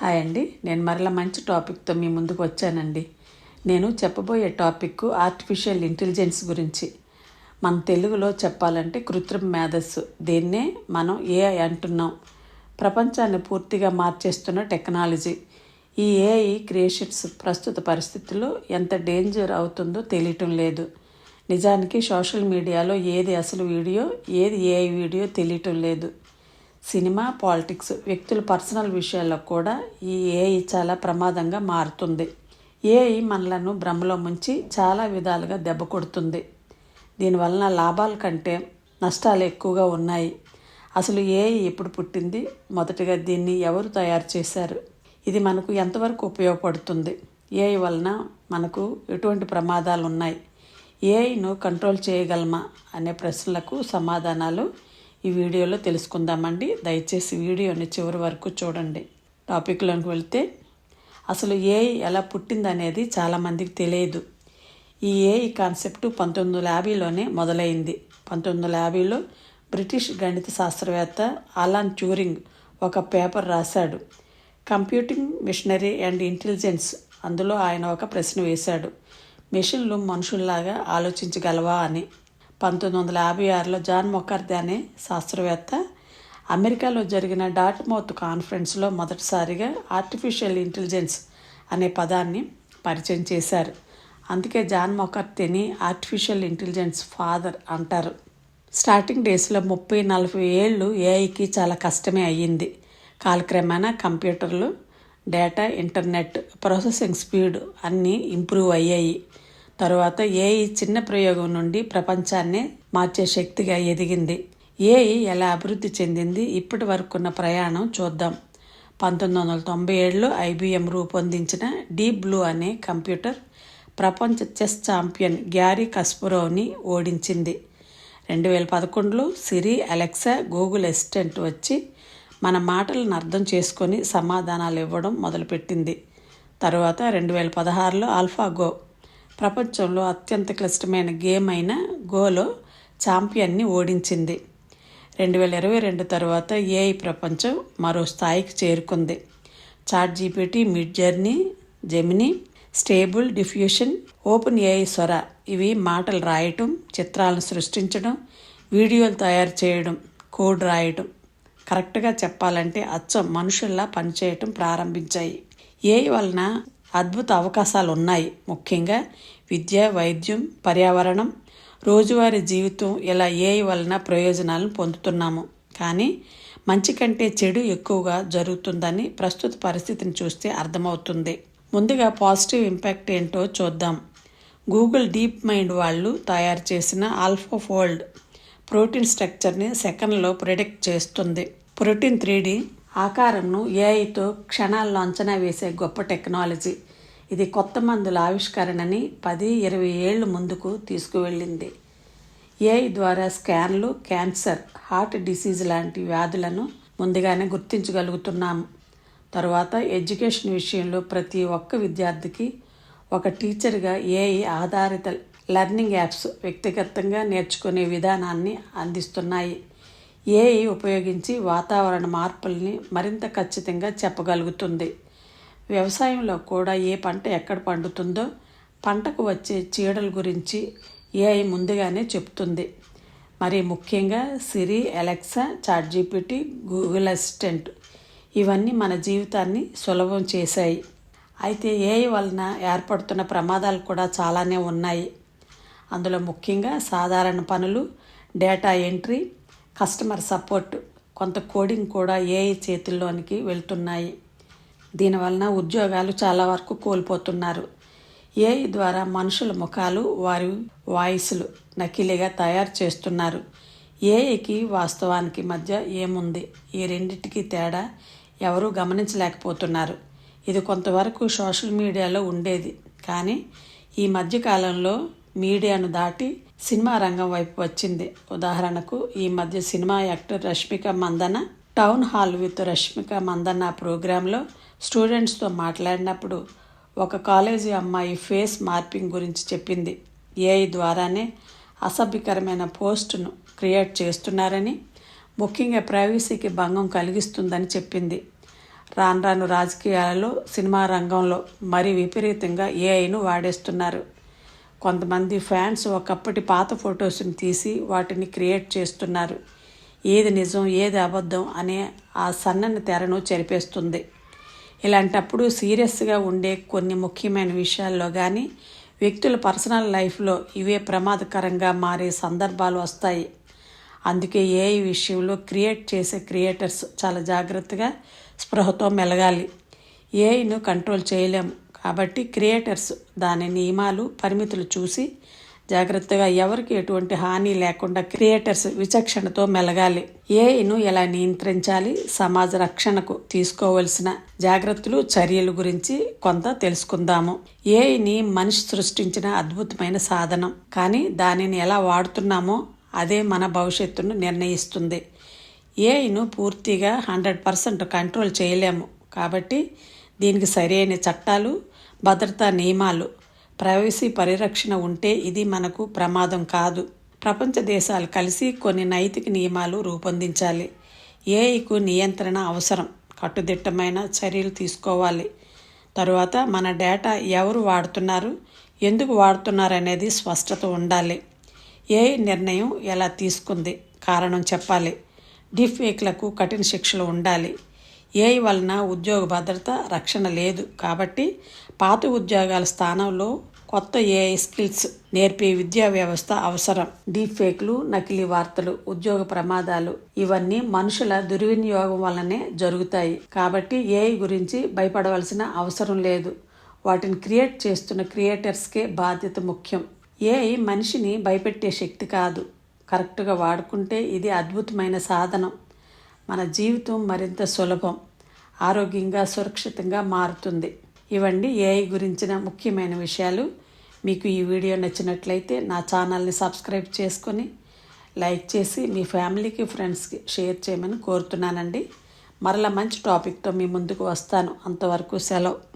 Hi అండి. నేను మరలా మంచి టాపిక్తో మీ ముందుకు వచ్చానండి. నేను చెప్పబోయే టాపిక్ ఆర్టిఫిషియల్ ఇంటెలిజెన్స్ గురించి. మన తెలుగులో చెప్పాలంటే కృత్రిమ మేధస్సు. దీన్నే మనం ఏఐ అంటున్నాం. ప్రపంచాన్ని పూర్తిగా మార్చేస్తున్న టెక్నాలజీ. ఈ ఏఐ క్రియేషన్స్ ప్రస్తుత పరిస్థితుల్లో ఎంత డేంజర్ అవుతుందో తెలియటం లేదు. నిజానికి సోషల్ మీడియాలో ఏది అసలు వీడియో ఏది ఏఐ వీడియో తెలియటం లేదు. సినిమా పాలిటిక్స్ వ్యక్తుల పర్సనల్ విషయాల్లో కూడా ఈ ఏఐ చాలా ప్రమాదంగా మారుతుంది. ఏఐ మనలను భ్రమలో ముంచి చాలా విధాలుగా దెబ్బ కొడుతుంది. దీనివలన లాభాల కంటే నష్టాలు ఎక్కువగా ఉన్నాయి. అసలు ఏఐ ఎప్పుడు పుట్టింది? మొదటగా దీన్ని ఎవరు తయారు చేశారు? ఇది మనకు ఎంతవరకు ఉపయోగపడుతుంది? ఏఐ వలన మనకు ఎటువంటి ప్రమాదాలు ఉన్నాయి? ఏఐను కంట్రోల్ చేయగలమా? అనే ప్రశ్నలకు సమాధానాలు ఈ వీడియోలో తెలుసుకుందామండి. దయచేసి వీడియోని చివరి వరకు చూడండి. టాపిక్లోకి వెళ్తే అసలు ఏఐ ఎలా పుట్టిందనేది చాలామందికి తెలియదు. ఈ ఏఐ కాన్సెప్ట్ పంతొమ్మిది వందల యాభైలోనే మొదలైంది. పంతొమ్మిది వందల యాభైలో బ్రిటిష్ గణిత శాస్త్రవేత్త అలాన్ ట్యూరింగ్ ఒక పేపర్ రాశాడు. కంప్యూటింగ్ మిషనరీ అండ్ ఇంటెలిజెన్స్ అందులో ఆయన ఒక ప్రశ్న వేశాడు. మెషిన్లు మనుషుల్లాగా ఆలోచించగలవా అని. పంతొమ్మిది వందల యాభై ఆరులో జాన్ మొకార్ది అనే శాస్త్రవేత్త అమెరికాలో జరిగిన డాట్మౌత్ కాన్ఫరెన్స్లో మొదటిసారిగా ఆర్టిఫిషియల్ ఇంటెలిజెన్స్ అనే పదాన్ని పరిచయం చేశారు. అందుకే జాన్ మొకర్తిని ఆర్టిఫిషియల్ ఇంటెలిజెన్స్ ఫాదర్ అంటారు. స్టార్టింగ్ డేస్లో ముప్పై నలభై ఏళ్ళు ఏఐకి చాలా కష్టమే అయ్యింది. కాలక్రమేణా కంప్యూటర్లు డేటా ఇంటర్నెట్ ప్రాసెసింగ్ స్పీడ్ అన్నీ ఇంప్రూవ్ అయ్యాయి. తరువాత ఏఐ చిన్న ప్రయోగం నుండి ప్రపంచాన్నే మార్చే శక్తిగా ఎదిగింది? ఏఐ ఎలా అభివృద్ధి చెందింది? ఇప్పటి వరకున్న ప్రయాణం చూద్దాం. పంతొమ్మిది వందల తొంభై ఏడులో ఐబీఎం రూపొందించిన డీప్ బ్లూ అనే కంప్యూటర్ ప్రపంచ చెస్ ఛాంపియన్ గ్యారీ కస్పురోవ్ని ఓడించింది. రెండు వేల పదకొండులో సిరి అలెక్సా గూగుల్ అసిస్టెంట్ వచ్చి మన మాటలను అర్థం చేసుకొని సమాధానాలు ఇవ్వడం మొదలుపెట్టింది. తరువాత రెండు వేల పదహారులో ఆల్ఫాగో ప్రపంచంలో అత్యంత క్లిష్టమైన గేమ్ అయిన గోలో ఛాంపియన్ని ఓడించింది. రెండు వేల ఇరవై రెండు తర్వాత ఏఐ ప్రపంచం మరో స్థాయికి చేరుకుంది. Chat GPT Midjourney Gemini Stable Diffusion Open AI స్వర ఇవి మాటలు రాయటం చిత్రాలను సృష్టించడం వీడియోలు తయారు చేయడం కోడ్ రాయడం కరెక్ట్గా చెప్పాలంటే అచ్చం మనుషుల్లా పనిచేయటం ప్రారంభించాయి. ఏఐ వలన అద్భుత అవకాశాలు ఉన్నాయి ముఖ్యంగా విద్య వైద్యం పర్యావరణం రోజువారీ జీవితం ఇలా ఏఐ వలన ప్రయోజనాలను పొందుతున్నాము. కానీ మంచి కంటే చెడు ఎక్కువగా జరుగుతుందని ప్రస్తుత పరిస్థితిని చూస్తే అర్థమవుతుంది. ముందుగా పాజిటివ్ ఇంపాక్ట్ ఏంటో చూద్దాం. గూగుల్ డీప్ మైండ్ వాళ్ళు తయారు చేసిన ఆల్ఫా ఫోల్డ్ ప్రోటీన్ స్ట్రక్చర్ని సెకండ్లో ప్రిడిక్ట్ చేస్తుంది. ప్రోటీన్ త్రీ ఆకారంను ఏఐతో క్షణాల్లో అంచనా వేసే గొప్ప టెక్నాలజీ. ఇది కొత్త మందుల ఆవిష్కరణని పది ఇరవై ఏళ్ళు ముందుకు తీసుకువెళ్ళింది. ఏఐ ద్వారా స్కాన్లు క్యాన్సర్ హార్ట్ డిసీజ్ లాంటి వ్యాధులను ముందుగానే గుర్తించగలుగుతున్నాము. తరువాత ఎడ్యుకేషన్ విషయంలో ప్రతి ఒక్క విద్యార్థికి ఒక టీచర్గా ఏఐ ఆధారిత లెర్నింగ్ యాప్స్ వ్యక్తిగతంగా నేర్చుకునే విధానాన్ని అందిస్తున్నాయి. ఏఐ ఉపయోగించి వాతావరణ మార్పుల్ని మరింత ఖచ్చితంగా చెప్పగలుగుతుంది. వ్యవసాయంలో కూడా ఏ పంట ఎక్కడ పండుతుందో పంటకు వచ్చే చీడల గురించి ఏఐ ముందుగానే చెప్తుంది. మరి ముఖ్యంగా Siri Alexa Chat GPT Google Assistant ఇవన్నీ మన జీవితాన్ని సులభం చేశాయి. అయితే ఏఐ వలన ఏర్పడుతున్న ప్రమాదాలు కూడా చాలానే ఉన్నాయి. అందులో ముఖ్యంగా సాధారణ పనులు డేటా ఎంట్రీ కస్టమర్ సపోర్ట్ కొంత కోడింగ్ కూడా ఏఐ చేతుల్లోనికి వెళ్తున్నాయి. దీనివలన ఉద్యోగాలు చాలా వరకు కోల్పోతున్నారు. ఏఐ ద్వారా మనుషుల ముఖాలు వారి వాయిస్లు నకిలీగా తయారు చేస్తున్నారు. ఏఐకి వాస్తవానికి మధ్య ఏముంది? ఈ రెండింటికి తేడా ఎవరూ గమనించలేకపోతున్నారు. ఇది కొంతవరకు సోషల్ మీడియాలో ఉండేది. కానీ ఈ మధ్యకాలంలో మీడియాను దాటి సినిమా రంగం వైపు వచ్చింది. ఉదాహరణకు ఈ మధ్య cinema actor Rashmika Mandanna town hall with Rashmika Mandanna ప్రోగ్రాంలో స్టూడెంట్స్తో మాట్లాడినప్పుడు ఒక కాలేజీ అమ్మాయి ఫేస్ మార్పింగ్ గురించి చెప్పింది. ఏఐ ద్వారానే అసభ్యకరమైన పోస్టును క్రియేట్ చేస్తున్నారని ముఖ్యంగా ప్రైవసీకి భంగం కలిగిస్తుందని చెప్పింది. రాను రాను రాజకీయాలలో సినిమా రంగంలో మరీ విపరీతంగా ఏఐను వాడేస్తున్నారు. కొంతమంది ఫ్యాన్స్ ఒకప్పటి పాత ఫొటోస్ని తీసి వాటిని క్రియేట్ చేస్తున్నారు. ఏది నిజం ఏది అబద్ధం అనే ఆ సన్నని తెరను చెరిపేస్తుంది. ఇలాంటప్పుడు సీరియస్గా ఉండే కొన్ని ముఖ్యమైన విషయాల్లో కానీ వ్యక్తుల పర్సనల్ లైఫ్లో ఇవే ప్రమాదకరంగా మారే సందర్భాలు వస్తాయి. అందుకే ఏ విషయంలో క్రియేట్ చేసే క్రియేటర్స్ చాలా జాగ్రత్తగా స్పృహతో మెలగాలి. ఏఐను కంట్రోల్ చేయలేము కాబట్టి క్రియేటర్స్ దాని నియమాలు పరిమితులు చూసి జాగ్రత్తగా ఎవరికి ఎటువంటి హాని లేకుండా క్రియేటర్స్ విచక్షణతో మెలగాలి. ఏఐను ఎలా నియంత్రించాలి? సమాజ రక్షణకు తీసుకోవలసిన జాగ్రత్తలు చర్యల గురించి కొంత తెలుసుకుందాము. ఏఐని మనిషి సృష్టించిన అద్భుతమైన సాధనం. కానీ దానిని ఎలా వాడుతున్నామో అదే మన భవిష్యత్తును నిర్ణయిస్తుంది. ఏఐను పూర్తిగా హండ్రెడ్ పర్సెంట్ కంట్రోల్ చేయలేము. కాబట్టి దీనికి సరైన చట్టాలు భద్రతా నియమాలు ప్రైవసీ పరిరక్షణ ఉంటే ఇది మనకు ప్రమాదం కాదు. ప్రపంచ దేశాలు కలిసి కొన్ని నైతిక నియమాలు రూపొందించాలి. ఏఐకు నియంత్రణ అవసరం. కట్టుదిట్టమైన చర్యలు తీసుకోవాలి. తరువాత మన డేటా ఎవరు వాడుతున్నారు ఎందుకు వాడుతున్నారు అనేది స్పష్టత ఉండాలి. ఏఐ నిర్ణయం ఎలా తీసుకుంది? కారణం చెప్పాలి. డిఫేక్లకు కఠిన శిక్షలు ఉండాలి. ఏఐ వలన ఉద్యోగ భద్రత రక్షణ లేదు. కాబట్టి పాత ఉద్యోగాల స్థానంలో కొత్త ఏఐ స్కిల్స్ నేర్పే విద్యా వ్యవస్థ అవసరం. డీఫేక్లు నకిలీ వార్తలు ఉద్యోగ ప్రమాదాలు ఇవన్నీ మనుషుల దుర్వినియోగం వల్లనే జరుగుతాయి. కాబట్టి ఏఐ గురించి భయపడవలసిన అవసరం లేదు. వాటిని క్రియేట్ చేస్తున్న క్రియేటర్స్కే బాధ్యత ముఖ్యం. ఏఐ మనిషిని భయపెట్టే శక్తి కాదు. కరెక్ట్గా వాడుకుంటే ఇది అద్భుతమైన సాధనం. మన జీవితం మరింత సులభం ఆరోగ్యంగా సురక్షితంగా మారుతుంది. ఇవండి ఏఐ గురించిన ముఖ్యమైన విషయాలు. మీకు ఈ వీడియో నచ్చినట్లయితే నా ఛానల్ని సబ్స్క్రైబ్ చేసుకొని లైక్ చేసి మీ ఫ్యామిలీకి ఫ్రెండ్స్కి షేర్ చేయమని కోరుతున్నానండి. మరలా మంచి టాపిక్తో మీ ముందుకు వస్తాను. అంతవరకు సెలవు.